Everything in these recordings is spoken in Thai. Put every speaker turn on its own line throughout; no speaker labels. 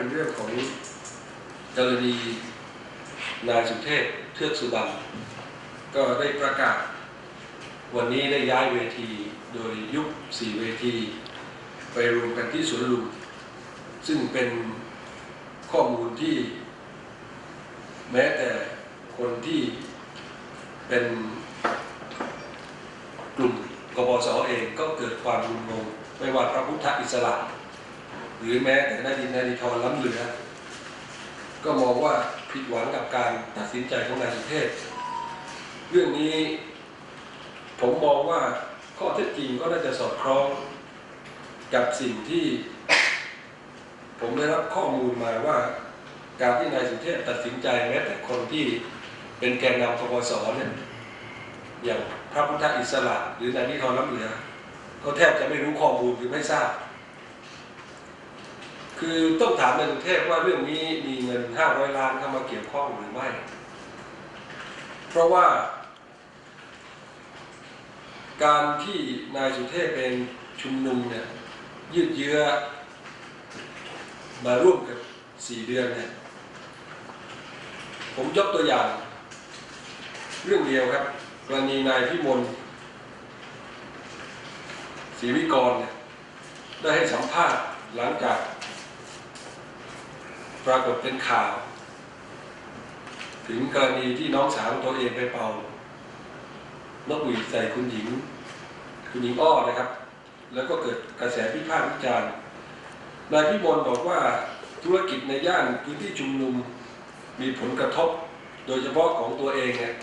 เป็นเรื่องของกรณีนายสุเทพเทือกสุบรรณก็ได้ประกาศ วันนี้ได้ย้ายเวทีโดยยุบสี่เวที ไปรวมกันที่สวนลุมซึ่งเป็นข้อมูลที่ แม้แต่คนที่เป็นกลุ่มกบสเองก็เกิดความงุนงงไม่ว่าพระพุทธอิสระ หรือแม้แต่นาดินนาดิทรล้ำเหลือ ก็มองว่าผิดหวังกับการตัดสินใจของนายสุเทพเรื่องนี้ผมมองว่าข้อเท็จจริงก็น่าจะสอดคล้องกับสิ่งที่ ผมได้รับข้อมูลมาว่า การที่นายสุเทพตัดสินใจแม้แต่คนที่เป็นแกนนำกบสเนี่ยอย่างพระพุทธอิสระหรือนายนิทรล้ำเหลือเขาแทบจะไม่รู้ข้อมูลหรือไม่ทราบ คือต้องถามนายสุเทพว่าเรื่องนี้มีเงิน 500 ล้านเข้ามาเกี่ยวข้องหรือไม่ เพราะว่า การที่นายสุเทพเป็นชุมนุมเนี่ยยืดเยื้อมาร่วมกับสี่เดือนเนี่ยผมยกตัวอย่าง เรื่องเดียวครับ กรณีนายพิมลศรีวิกรเนี่ยได้ให้สัมภาษณ์หลังจาก ปรากฏเป็นข่าว ถึงกรณีที่น้องสาวตัวเองไปเป่านกหวีดใส่คุณหญิง คุณหญิงอ้อนะครับ แล้วก็เกิดกระแสพิพากษวิจารณ์นายพิมลบอกว่าธุรกิจในย่านพื้นที่ชุมนุมมีผลกระทบ โดยเฉพาะของตัวเองเนี่ย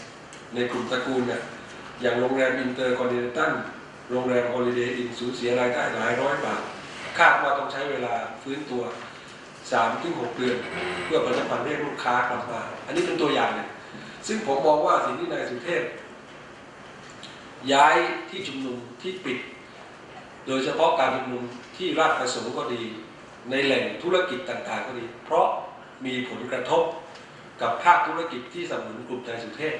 ในกลุ่มตระกูลเนี่ยอย่างโรงแรมอินเตอร์คอนติเนตัลโรงแรมฮอลิเดย์อินสูญเสียรายได้หลายร้อยบาทคาดว่าต้องใช้เวลาฟื้นตัว 3ถึง6เดือน เพื่อประชาสัมพันธ์เรียกลูกค้ากลับมา อันนี้เป็นตัวอย่างหนึ่งซึ่งผมมองว่าสิ่งที่นายสุเทพย้ายที่ชุมนุมที่ปิด โดยเฉพาะการชุมนุมที่ราชประสงค์ก็ดี ในแหล่งธุรกิจต่างๆก็ดี เพราะมีผลกระทบกับภาคธุรกิจที่สนับสนุนกลุ่มนายสุเทพ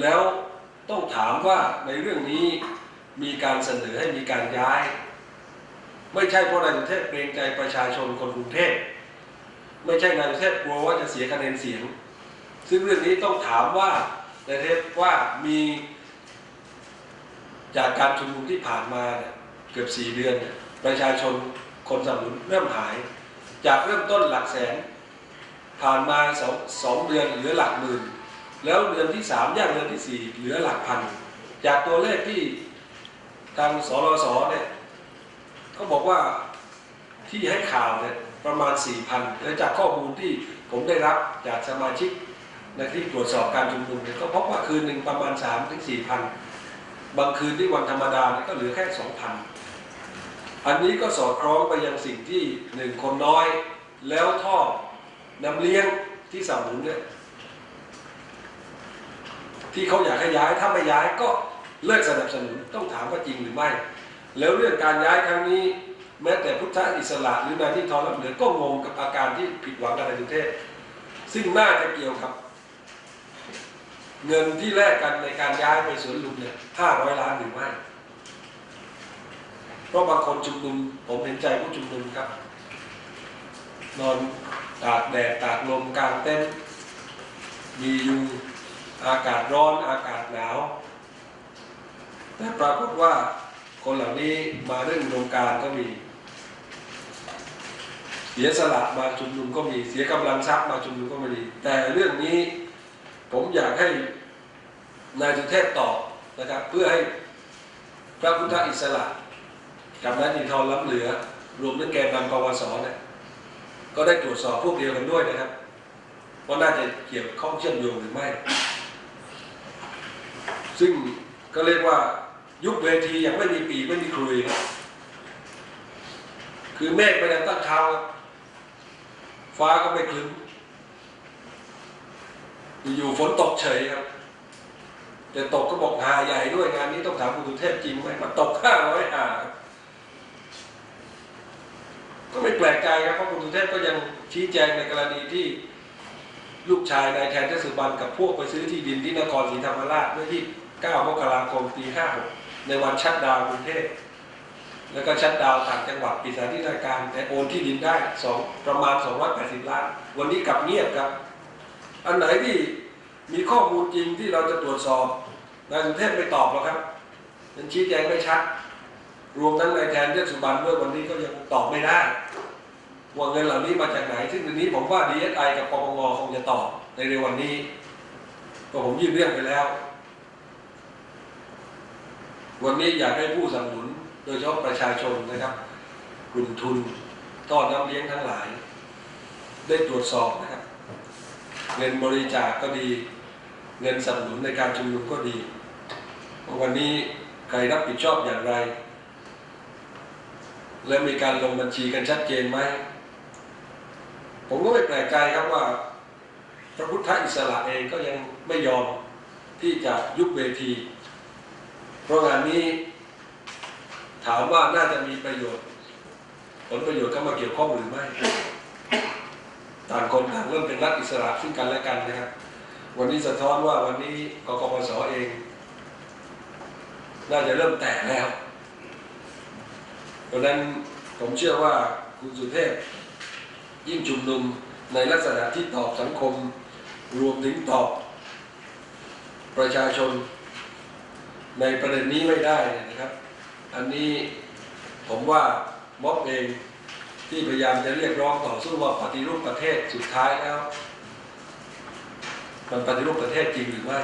แล้วต้องถามว่าในเรื่องนี้มีการเสนอให้มีการย้าย ไม่ใช่เพราะนายสุเทพเกรงใจประชาชนคนกรุงเทพไม่ใช่นายสุเทพกลัวว่าจะเสียคะแนนเสียง ซึ่งเรื่องนี้ต้องถามว่านายเทพว่ามีจากการชุมนุมที่ผ่านมาเกือบสี่เดือน ประชาชนคนสนับสนุนเริ่มหาย จากเริ่มต้นหลักแสน ผ่านมาสองสองเดือนเหลือหลักหมื่น แล้วเดือนที่สามย่างเดือนที่สี่เหลือหลักพัน จากตัวเลขที่ทางสรสเนี่ย เขาบอกว่าที่ให้ข่าวเนี่ยประมาณ4ี่พันและจากข้อมูลที่ผมได้รับจากสมาชิกในที่ตรวจสอบการชุมนุมเนี่ยก็พบว่าคืนหนึ่งประมาณ3ามถึงสี่พันบางคืนที่วันธรรมดาเนี่ยก็เหลือแค่สองพันอันนี้ก็สอดคล้องไปยังสิ่งที่หนึ่งคนน้อย แล้วท่อน้ำเลี้ยงที่สนับสนุนเนี่ยที่เขาอยากให้ย้ายถ้าไม่ย้ายก็เลิกสนับสนุนต้องถามว่าจริงหรือไม่ แล้วเรื่องการย้ายครั้งนี้ แม้แต่พุทธอิสระหรือนายที่ทอรับเหลือก็งงกับอาการที่ผิดหวังกับนายสุเทพซึ่งน่าจะเกี่ยวกับ เงินที่แลกกันในการย้ายไปสวนลุมเนี่ยห้าร้อยล้านหรือไม่เพราะบางคนชุมนุมผมเห็นใจผู้ชุมนุมครับ นอนตากแดดตากลมกลางเต็นท์มียุงอากาศร้อนอากาศหนาวแต่ปรากฏว่า คนเหล่านี้มาเรื่องอุดมการก็มี เสียสละมาชุมนุมก็มีเสียกำลังทรัพย์มาชุมนุมก็มีแต่เรื่องนี้ผมอยากให้นายสุเทพตอบนะครับ เพื่อให้พระพุทธอิสระกับนายนินทรล้ำเหลือ รวมทั้งแกนนำกวสเนี่ยก็ได้ตรวจสอบพวกเดียวกันด้วยนะครับว่าน่าจะเกี่ยวข้องเชื่อมโยงหรือไม่ ซึ่งก็เรียกว่า ยุคเวทียังไม่มีปีไม่มีครุยครับคือเมฆไปดังตั้งเท้าฟ้าก็ไม่คลึ้มอยู่ฝนตกเฉยครับ แต่ตกก็บอกหาใหญ่ด้วยงานนี้ต้องถามคุณสุเทพจริงไหมมันตกห้าร้อยหาก็ไม่แปลกใจครับเพราะคุณสุเทพก็ยังชี้แจงในกรณีที่ลูกชายนายแทนเทศบันกับพวกไปซื้อที่ดินที่นครศรีธรรมราชเมื่อที่ 9 มกราคม ปี 56 ในวันชัดดาวกรุงเทพแล้วก็ชัดดาวต่างจังหวัดปิดสถานที่ราชการแต่โอนที่ดินได้สองประมาณ 280 ล้าน วันนี้กลับเงียบครับ อันไหนที่มีข้อมูลจริงที่เราจะตรวจสอบนายสุเทพไม่ตอบหรอกครับยังชี้แจงไม่ชัด รวมทั้งนายแทนเทพสุบรรณด้วยวันนี้ก็ยังตอบไม่ได้ว่าเงินเหล่านี้มาจากไหน ซึ่งวันนี้ผมว่า DSI กับปปงคงจะตอบในเร็ววันนี้ก็ผมยื่นเรื่องไปแล้ว วันนี้อยากให้ผู้สนับสนุน โดยเฉพาะประชาชนนะครับ กลุ่มทุนต้อนน้ำเลี้ยงทั้งหลาย ได้ตรวจสอบนะครับ เงินบริจาคก็ดี เงินสนับสนุนในการชุมนุมก็ดีวันนี้ใครรับผิดชอบอย่างไร และมีการลงบัญชีกันชัดเจนไหมผมก็ไม่แปลกใจครับว่า พระพุทธอิสระเองก็ยังไม่ยอมที่จะยุบเวที เพราะงานนี้ถามว่าน่าจะมีประโยชน์ ผลประโยชน์เข้ามาเกี่ยวข้องหรือไม่ต่างคนต่างเริ่มเป็นรัฐอิสระซึ่งกันและกันนะครับ วันนี้สะท้อนว่าวันนี้กกปสเอง น่าจะเริ่มแตกแล้วเพราะนั้นผมเชื่อว่าคุณสุเทพยิ่งชุมนุมในลักษณะที่ตอบสังคม รวมถึงตอบประชาชน ในประเด็นนี้ไม่ได้เนี่ยนะครับ อันนี้ผมว่าม็อบเองที่พยายามจะเรียกร้องต่อสู้ว่าปฏิรูปประเทศสุดท้ายแล้ว มันปฏิรูปประเทศจริงหรือไม่